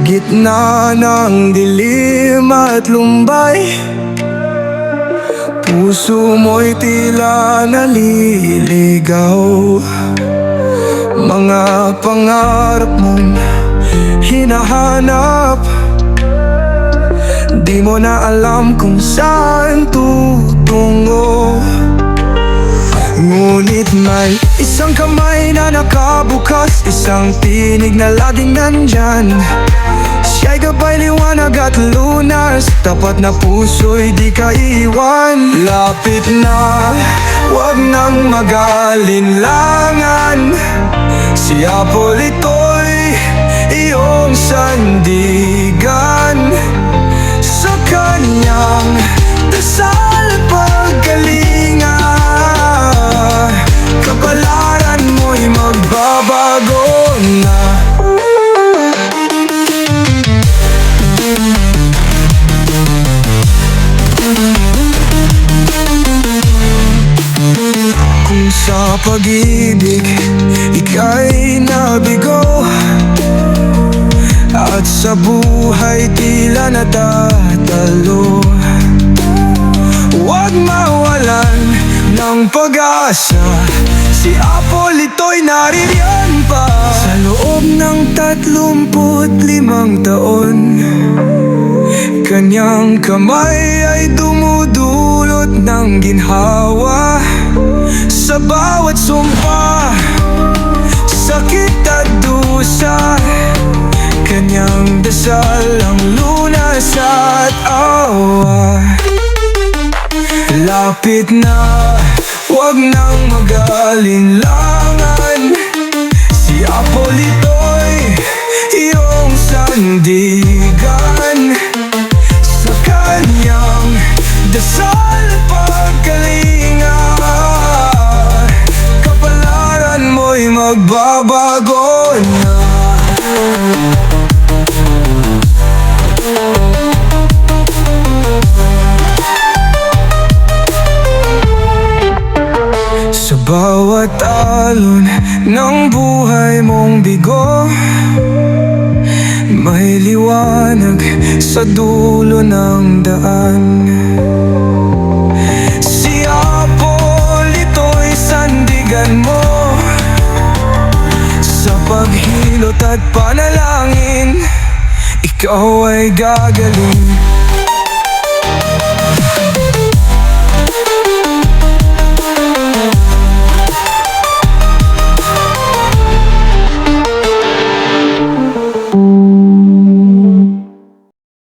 gitna ng dilim at lumbay Puso mo'y tila naliligaw. Mga pangarap mong hinahanap Di mo na alam kung saan tutungo. Ngunit may isang kamay na nakabukas Isang tinig na laging nandyan liwanag at lunas. Tapat na puso'y di ka iwan. Lapit na, wag nang magalinlangan Si Apple ito'y iyong sandigan sa pag-ibig ika'y nabigo. At sa buhay tila natatalo. Huwag mawalan ng pag-asa. Si Apple ito'y naririyan pa. Sa loob ng tatlumput limang taon Kanyang kamay ay dumudulot ng ginhawa Sa bawat sumpa Sakit at dusa Kanyang dasal ang lunas at awa. Lapit na, wag nang magalinlangan Si Apple ito'y iyong sandigan. Sa kanyang dasal magbabago na. Sa bawat alon ng buhay mong bigo May liwanag sa dulo ng daan. Si Apple ito'y sandigan mo at panalangin. Ikaw ay gagaling